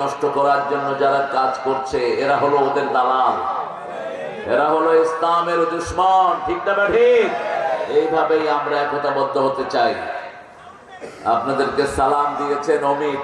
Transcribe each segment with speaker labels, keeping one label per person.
Speaker 1: নষ্ট করার জন্য যারা কাজ করছে এরা হলো ওদের দালাল। এরা হলো ইসলামের দুশ্মন। ঠিক না ঠিক। এইভাবেই আমরা একতাবদ্ধ হতে চাই। আপনাদেরকে সালাম দিয়েছেন অমিত।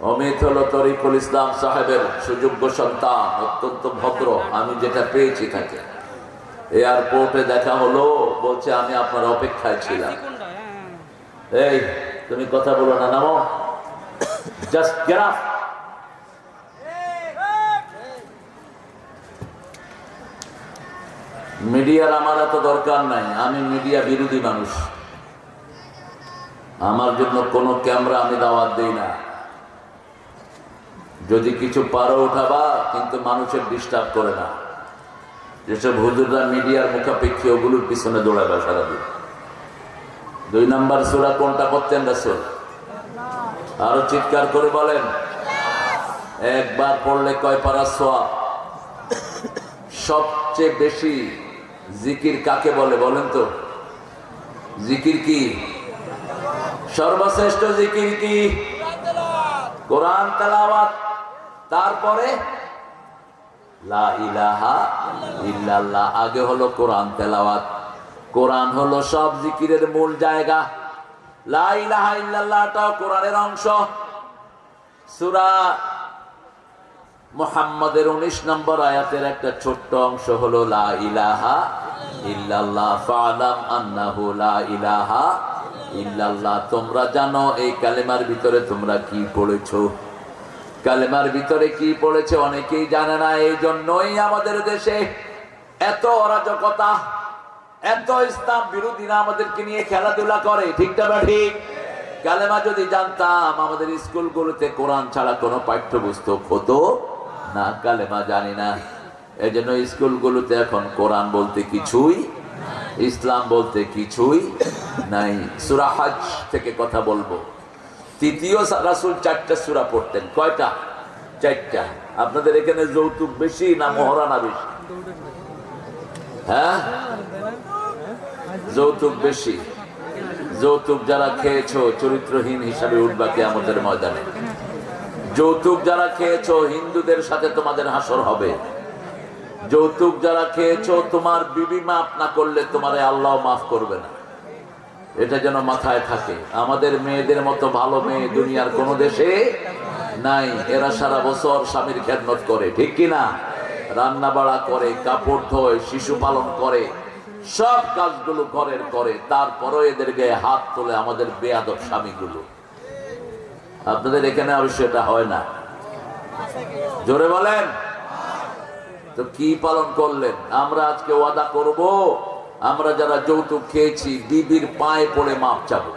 Speaker 1: অমিত হলো তরিকুল ইসলাম সাহেবের সুযোগ্য সন্তান অত্যন্ত ভদ্র। আমি যেটা পেয়েছি তাকে। এয়ারপোর্টে দেখা হলো বলছে আমি আপনার অপেক্ষায় ছিলাম। এই তুমি কথা বলো না নামো। জাস্ট গেট আপ মিডিয়ার আমার এত দরকার নাই। আমি মিডিয়া বিরোধী মানুষ। আমার জন্য কোনো ক্যামেরা আমি দাওয়াত দিই না। যদি কিছু পারো উঠাবা, কিন্তু মানুষের ডিস্টার্ব করে না। যেসব হুজুররা মিডিয়ার মুখাপেক্ষী, ওগুলোর পিছনে দৌড়াবে সারাদিন। দুই নাম্বার সুরা কোনটা করতেন রাসুল? আরও চিৎকার করে বলেন, একবার পড়লে কয় পারা সোয়া সবচেয়ে বেশি জিকির কাকে বলে বলেন তো? জিকির কি? সর্বশ্রেষ্ঠ জিকির কি? কোরআন তালাওয়াত, তারপরে আগে হলো কোরআন তেলাওয়াত। কোরআন হলো সব জিকিরের মূল জায়গা। কোরআনের অংশ। সূরা 19 নম্বর আয়াতের একটা ছোট্ট অংশ হলো তোমরা জানো এই কালেমার ভিতরে তোমরা কি পড়েছো? কালেমার ভিতরে কি পড়েছে অনেকেই জানে না। এই জন্যই আমাদের দেশে এত অরাজকতা এত ইসলাম বিরোধীরা আমাদেরকে নিয়ে খেলাধুলা করে ঠিকটা বা ঠিক? কালেমা যদি জানতাম, আমাদের স্কুলগুলোতে কোরআন ছাড়া কোনো পাঠ্যপুস্তক হতো না, কালেমা জানি না। এই জন্য স্কুলগুলোতে এখন কোরআন বলতে কিছুই, ইসলাম বলতে কিছুই নাই। সুরাহাজ থেকে কথা বলব। তৃতীয় রাসুল চারটা সুরা পড়তেন। কয়টা? চারটা। আপনাদের এখানে যৌতুক বেশি না মহারানা বেশি? হ্যাঁ? যৌতুক বেশি। যৌতুক যারা খেয়েছো, চরিত্রহীন হিসাবে উঠবাকে আমাদের ময়দানে। যৌতুক যারা খেয়েছো, হিন্দুদের সাথে তোমাদের হাসর হবে। যৌতুক যারা খেয়েছো, তোমার বিবি মাফ না করলে তোমার আল্লাহ মাফ করবে না। এটা যেন মাথায় থাকে। আমাদের মেয়েদের মতো ভালো মেয়ে দুনিয়ার কোন দেশে নাই। এরা সারা বছর স্বামীর খেদমত করে, ঠিক কিনা? রান্না বাড়া করে, কাপড় ধোয়, শিশু পালন করে। সব কাজগুলো ঘরের করে, তারপরও এদের গায়ে হাত তোলে আমাদের বেয়াদব স্বামীগুলো। আপনাদের এখানে অবশ্য এটা হয় না। জোরে বলেন। তো কি পালন করলেন? আমরা আজকে ওয়াদা করব, আমরা যারা যৌতুক খেয়েছি, বিবির পায়ে পড়ে মাপ চাবো।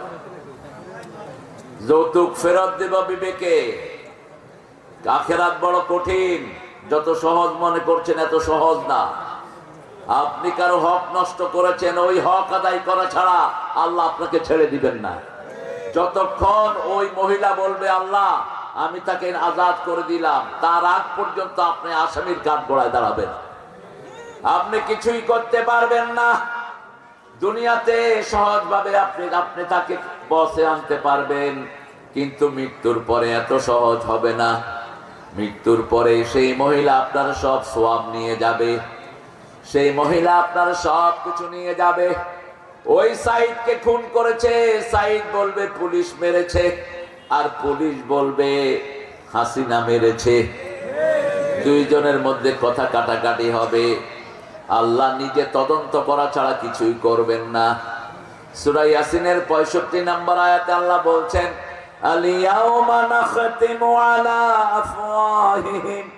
Speaker 1: যৌতুক ফেরত দেব বিবেকে। আখেরাত বড় কঠিন, যত সহজ মনে করছেন এত সহজ না। আপনি কারও হক নষ্ট করেছেন, ওই হক আদায় করা ছাড়া আল্লাহ আপনাকে ছেড়ে দিবেন না। যতক্ষণ ওই মহিলা বলবে, আল্লাহ, আমি তাকে আজাদ করে দিলাম। তার আগ পর্যন্ত আপনি আসামির কাঠ গড়ায় দাঁড়াবেন। আপনি কিছুই করতে পারবেন না। দুনিয়াতে সহজভাবে আপনি আপনি তাকে বসে আনতে পারবেন, কিন্তু মৃত্যুর পরে এত সহজ হবে না। মৃত্যুর পরে সেই মহিলা আপনার সব সোয়াব নিয়ে যাবে। সেই মহিলা আপনার সব কিছু নিয়ে যাবে। ওই সাইদকে খুন করেছে, সাইদ বলবে, পুলিশ মেরেছে। আর পুলিশ বলবে, হাসিনা মেরেছে। দুইজনের মধ্যে কথা কাটাকাটি হবে। আল্লাহ নিজে তদন্ত করা ছাড়া কিছুই করবেন না। সুরাই ইয়াসিনের পঁয়ষট্টি নম্বর আয়াতে আল্লাহ বলছেন আলিয়াউমা নাখতিমু আলা আফওয়াহিহিম।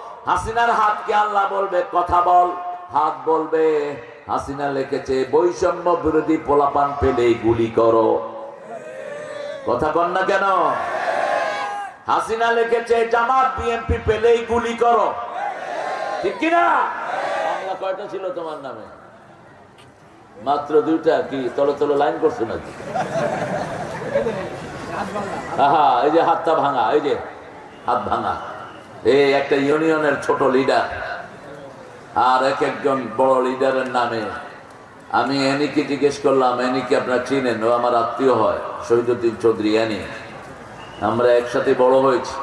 Speaker 1: হাসিনার হাতকে আল্লাহ বলবে, কথা বল। হাত বলবে, হাসিনা লিখেছে, বৈষম্য বিরোধী পোলাপান পেলে গুলি করো। কথা কন না কেন? হাসিনা লিখেছে, জামাত, বিএনপি পেলেই গুলি করো। ঠিক কিনা মামলা কয়টা ছিল তোমার নামে? মাত্র দুইটা কি তলে তলে লাইন করছ নাকি? আহা, এই যে হাতটা ভাঙা, এই যে হাত ভাঙা। এই একটা ইউনিয়নের ছোট লিডার আর এক একজন বড় লিডারের নামে। আমি এনিকে জিজ্ঞেস করলাম, এনিকে আপনার চিনেন? ও আমার আত্মীয় হয়, শহীদুদ্দিন চৌধুরী, এনি। আমরা একসাথে বড় হয়েছি।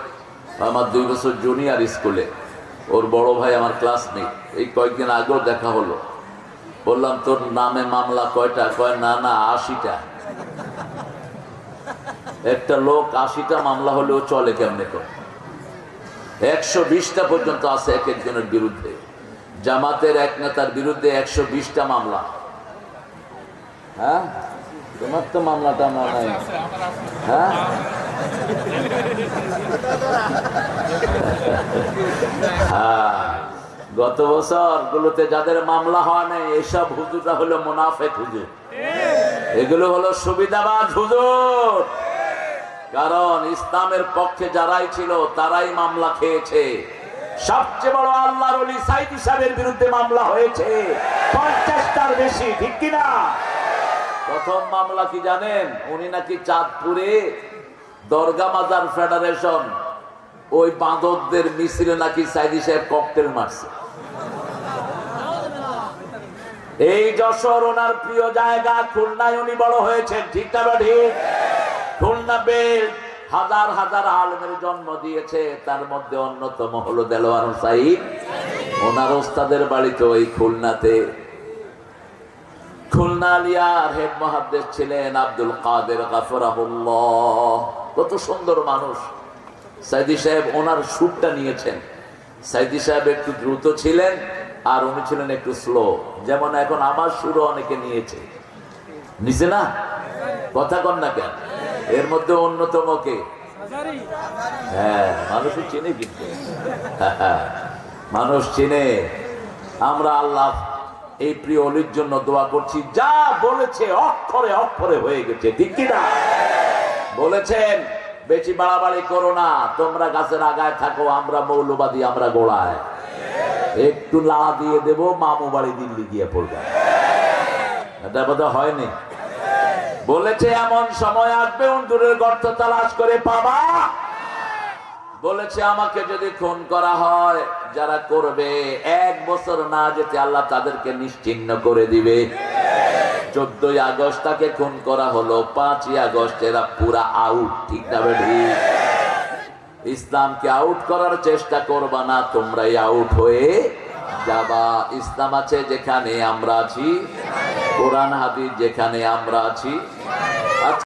Speaker 1: আমার দুই বছর জুনিয়র স্কুলে ওর বড় ভাই আমার ক্লাসমেট এই কয়েকদিন আগেও দেখা হলো। বললাম, তোর নামে মামলা কয়টা? কয়, না না, আশিটা। একটা লোক আশিটা মামলা হলেও চলে কেমনে করে? একশো বিশটা পর্যন্ত আছে এক একজনের বিরুদ্ধে। জামাতের এক নেতার বিরুদ্ধে একশো বিশটা মামলা। হ্যাঁ? তোমার তো হয় হ্যাঁ? গত বছর গুলোতে যাদের মামলা হয় নাই, এসব হুজুরটা হলো মুনাফেক হুজুর। এগুলো হলো সুবিধাবাদ হুজুর। কারণ ইসলামের পক্ষে যারাই ছিল, তারাই মামলা খেয়েছে। সবচেয়ে বড় আল্লাহর সাইদ সাহেবের বিরুদ্ধে মামলা হয়েছে। পঞ্চাশটার বেশি, ঠিক কিনা? প্রথম মামলা কি জানেন? উনি নাকি চাঁদপুরে দরগা মাজার ফেডারেশন, ওই বাঁদরদের মিছিলে নাকি সাইদি সাহেব ককটেল মারছে। এই যশোর ওনার প্রিয় জায়গা খুলনায় উনি বড় হয়েছেন, ঠিক না ঠিক? হাজার হাজার আলমের জন্ম দিয়েছে, তার মধ্যে অন্যতম হলো দেলোয়ার সাইদ ওনার ওস্তাদের বাড়িতে ওই খুলনাতে। খুলনা আলিয়ার হেড মহাদ্দেশ ছিলেন আব্দুল কাদের গাফরাহুল্লাহ। কত সুন্দর মানুষ। সাইদি সাহেব ওনার সুরটা নিয়েছেন। সাইদি সাহেব একটু দ্রুত ছিলেন আর উনি ছিলেন একটু স্লো যেমন এখন আমার সুরও অনেকে নিয়েছে। নিছে না? কথা কন না কেন? এর মধ্যে অন্যতম কে? হ্যাঁ মানুষই চেনে কিন্তু। মানুষ চেনে। আমরা আল্লাহ এই প্রিয় অলির জন্য দোয়া করছি। যা বলেছে অক্ষরে অক্ষরে হয়ে গেছে ঠিক কিনা বলেছেন বেশি বাড়াবাড়ি করো না তোমরা গাছের আগায় থাকো আমরা মৌলবাদী আমরা গোড়ায়। একটু লাড়া দিয়ে দেবো মামু বাড়ি দিল্লি গিয়ে পড়বে। এটা বোধহয় হয়নি বলেছে, এমন সময় আসবে অন্দুরের গর্ত তালাশ করে পাবা। বলেছে, আমাকে যদি খুন করা হয়, যারা করবে, এক বছর না যেতে আল্লাহ তাদেরকে নিশ্চিহ্ন করে দিবে। চোদ্দই আগস্ট তাকে খুন করা হলো, পাঁচই আগস্ট এরা পুরা আউট ঠিক না ইসলামকে আউট করার চেষ্টা করবা না, তোমরাই আউট হয়ে যাবা। ইসলাম আছে যেখানে আমরা আছি। কোরআন হাদিস যেখানে আমরা আছি